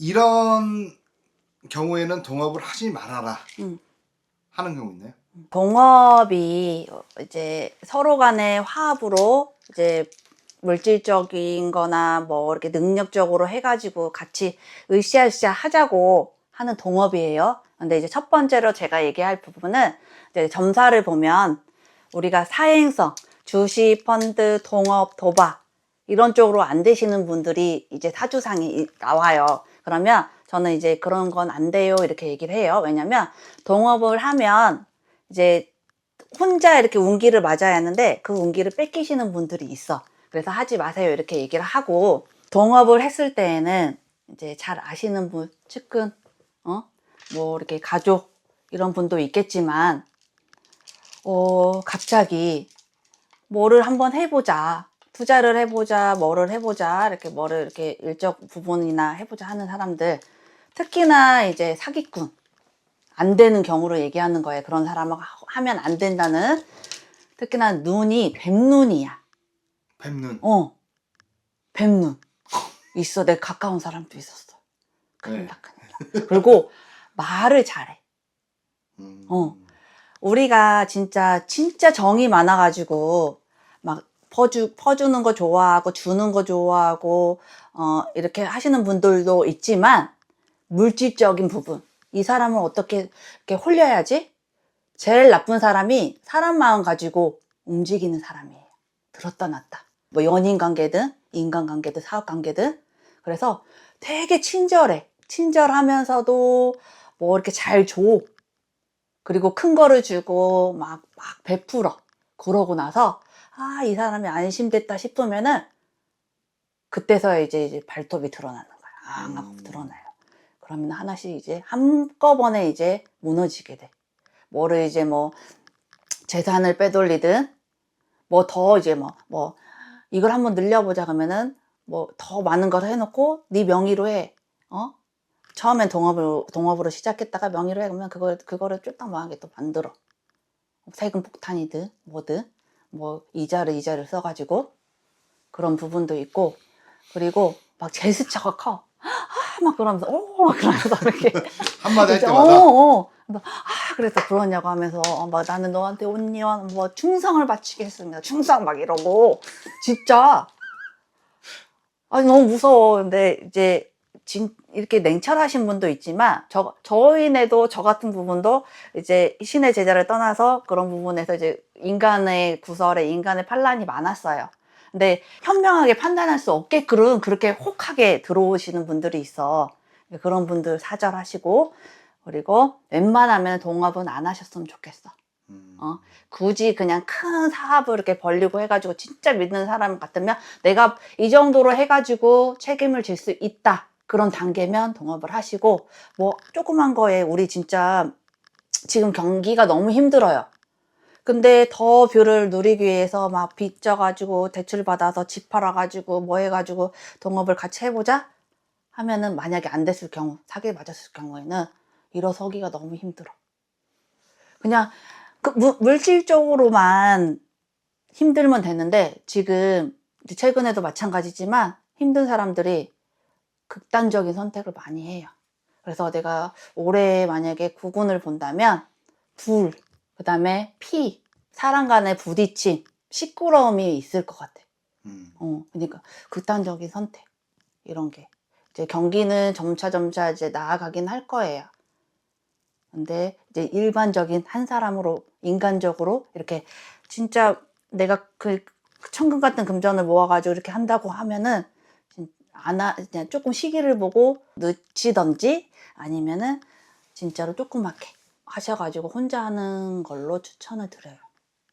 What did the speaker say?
이런 경우에는 동업을 하지 말아라 음. 하는 경우 있나요? 동업이 이제 서로 간의 화합으로 이제 물질적인 거나 뭐 이렇게 능력적으로 해가지고 같이 으쌰으쌰 하자고 하는 동업이에요. 근데 이제 첫 번째로 제가 얘기할 부분은 이제 점사를 보면 우리가 사행성, 주식, 펀드, 동업, 도박 이런 쪽으로 안 되시는 분들이 이제 사주상이 이- 나와요. 그러면 저는 이제 그런 건 안 돼요. 이렇게 얘기를 해요. 왜냐면 동업을 하면 이제 혼자 이렇게 운기를 맞아야 하는데 그 운기를 뺏기시는 분들이 있어. 그래서 하지 마세요. 이렇게 얘기를 하고 동업을 했을 때에는 이제 잘 아시는 분, 측근, 어? 뭐 이렇게 가족 이런 분도 있겠지만 어, 갑자기 뭐를 한번 해보자. 투자를 해보자, 뭐를 해보자, 이렇게 뭐를 이렇게 일적 부분이나 해보자 하는 사람들. 특히나 이제 사기꾼. 안 되는 경우로 얘기하는 거예요. 그런 사람을 하- 하면 안 된다는. 특히나 눈이 뱀눈이야. 뱀눈. 어. 뱀눈. 있어. 내 가까운 사람도 있었어. 큰일 네. 나, 큰일 나. 그리고 말을 잘해. 음. 어. 우리가 진짜 진짜 정이 많아가지고 막 퍼주 퍼주는 거 좋아하고 주는 거 좋아하고 어 이렇게 하시는 분들도 있지만 물질적인 부분 이 사람을 어떻게 이렇게 홀려야지? 제일 나쁜 사람이 사람 마음 가지고 움직이는 사람이에요. 들었다 놨다. 뭐 연인 관계든 인간 관계든 사업 관계든. 그래서 되게 친절해. 친절하면서도 뭐 이렇게 잘 줘. 그리고 큰 거를 주고 막, 막 베풀어. 그러고 나서, 아, 이 사람이 안심됐다 싶으면은, 그때서야 이제, 이제 발톱이 드러나는 거야. 앙 하고 음. 드러나요. 그러면 하나씩 이제 한꺼번에 이제 무너지게 돼. 뭐를 이제 뭐, 재산을 빼돌리든, 뭐 더 이제 뭐, 뭐, 이걸 한번 늘려보자 그러면은, 뭐 더 많은 걸 해놓고, 네 명의로 해. 어? 처음엔 동업으로, 동업으로 시작했다가 명의로 해. 그러면 그걸, 그거를 쫄딱 망하게 또 만들어. 세금 폭탄이든, 뭐든, 뭐, 이자를, 이자를 써가지고, 그런 부분도 있고, 그리고 막 제스처가 커. 아, 막 그러면서, 오, 막 그러면서 이렇게. 한마디 할 때마다 어, 어. 막, 아, 그래서 그러냐고 하면서, 어, 막 나는 너한테 온니원, 뭐, 충성을 바치겠습니다. 충성 막 이러고, 진짜. 아니, 너무 무서워. 근데 이제, 진, 이렇게 냉철하신 분도 있지만, 저, 저희네도 저 같은 부분도 이제 신의 제자를 떠나서 그런 부분에서 이제 인간의 구설에 인간의 판란이 많았어요. 근데 현명하게 판단할 수 없게끔 그렇게 혹하게 들어오시는 분들이 있어. 그런 분들 사절하시고, 그리고 웬만하면 동업은 안 하셨으면 좋겠어. 음. 어? 굳이 그냥 큰 사업을 이렇게 벌리고 해가지고 진짜 믿는 사람 같으면 내가 이 정도로 해가지고 책임을 질 수 있다. 그런 단계면 동업을 하시고, 뭐, 조그만 거에 우리 진짜 지금 경기가 너무 힘들어요. 근데 더 뷰를 누리기 위해서 막 빚져가지고 대출 받아서 집 팔아가지고 뭐 해가지고 동업을 같이 해보자 하면은 만약에 안 됐을 경우 사기를 맞았을 경우에는 일어서기가 너무 힘들어. 그냥 그 무- 물질적으로만 힘들면 되는데 지금 최근에도 마찬가지지만 힘든 사람들이 극단적인 선택을 많이 해요. 그래서 내가 올해 만약에 구군을 본다면 불, 그 다음에 피, 사람 간의 부딪힘, 시끄러움이 있을 것 같아. 음. 어, 그러니까 극단적인 선택 이런 게 이제 경기는 점차 점차 이제 나아가긴 할 거예요. 근데 이제 일반적인 한 사람으로 인간적으로 이렇게 진짜 내가 그 천금 같은 금전을 모아가지고 이렇게 한다고 하면은 진- 안 하, 그냥 조금 시기를 보고 늦추던지 아니면은 진짜로 조그맣게 하셔가지고 혼자 하는 걸로 추천을 드려요.